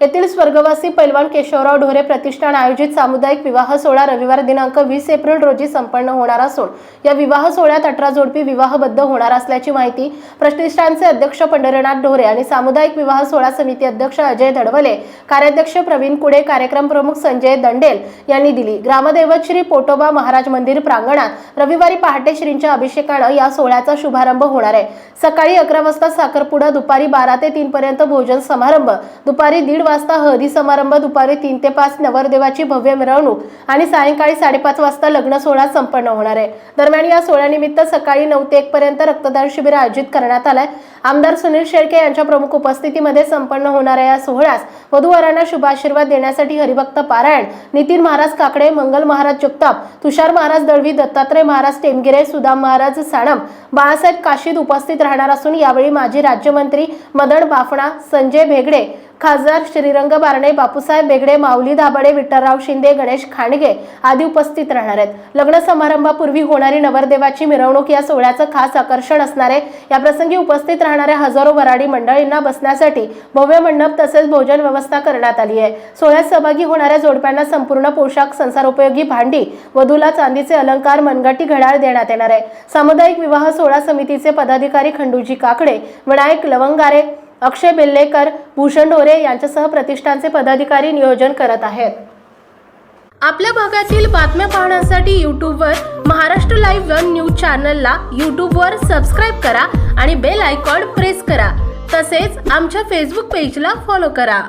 येथील स्वर्गवासी पैलवान केशवराव ढोरे प्रतिष्ठान आयोजित सामुदायिक विवाह सोहळा रविवार दिनांक वीस एप्रिल रोजी संपन्न होणार असून या विवाह सोहळ्यात अठरा जोडपी विवाहबद्ध होणार असल्याची माहिती प्रतिष्ठानचे अध्यक्ष पंढरीनाथ ढोरे आणि सामुदायिक विवाह सोहळा समिती अध्यक्ष अजय धडवले कार्याध्यक्ष प्रवीण कुडे कार्यक्रम प्रमुख संजय दंडेल यांनी दिली. ग्रामदैवत श्री पोटोबा महाराज मंदिर प्रांगणात रविवारी पहाटे श्रींच्या अभिषेकानं या सोहळ्याचा शुभारंभ होणार आहे. सकाळी अकरा वाजता साखरपुडा दुपारी बारा ते तीन पर्यंत भोजन समारंभ दुपारी दीड वाजता हळदी समारंभ दुपारी तीन ते पाच नवरदेवाची भव्य मिरवणूक आणि सायंकाळी साडेपाच वाजता लग्न सोहळा संपन्न होणार आहे. दरम्यान या सोहळ्यानिमित्त सकाळी नऊ ते एक पर्यंत रक्तदान शिबिर आयोजित करण्यात आलंय. आमदार सुनील शेळके यांच्या प्रमुख उपस्थितीमध्ये संपन्न होणाऱ्या या सोहळ्यास. वधूवरांना शुभाशीर्वाद देण्यासाठी हरिभक्त पारायण नितीन महाराज काकडे मंगल महाराज जगताप तुषार महाराज दळवी दत्तात्रय महाराज टेमगिरे सुदाम महाराज साणम बाळासाहेब काशीद उपस्थित राहणार असून यावेळी माजी राज्यमंत्री मदन बाफणा संजय भेगडे खासदार श्रीरंग बारणे बापूसाहेब बेगडे माऊली दाबडे विठ्ठलराव शिंदे गणेश खांडगे आदी उपस्थित राहणार आहेत. लग्न समारंभापूर्वी होणारी नवरदेवाची मिरवणूक या सोहळ्याचं खास आकर्षण असणारे याप्रसंगी या प्रसंगी उपस्थित राहणाऱ्या हजारो वराडी मंडळींना बसण्यासाठी भव्य मंडप तसेच भोजन व्यवस्था करण्यात आली आहे. सोहळ्यात सहभागी होणाऱ्या जोडप्यांना संपूर्ण पोशाख संसारोपयोगी भांडी वधूला चांदीचे अलंकार मनगटी घड्याळ देण्यात येणार आहे. सामुदायिक विवाह सोहळा समितीचे पदाधिकारी खंडूजी काकडे विनायक लवंगारे अक्षय बेल्लेकर भूषण ढोरे यांच्यासह प्रतिष्ठानचे पदाधिकारी नियोजन करत आहेत. आपल्या भागातील बातम्या पाहण्यासाठी यूट्यूबवर महाराष्ट्र लाईव्ह वन न्यूज चॅनलला यूट्यूबवर सबस्क्राईब करा आणि बेल आयकॉन प्रेस करा. तसेच आमच्या फेसबुक पेजला फॉलो करा.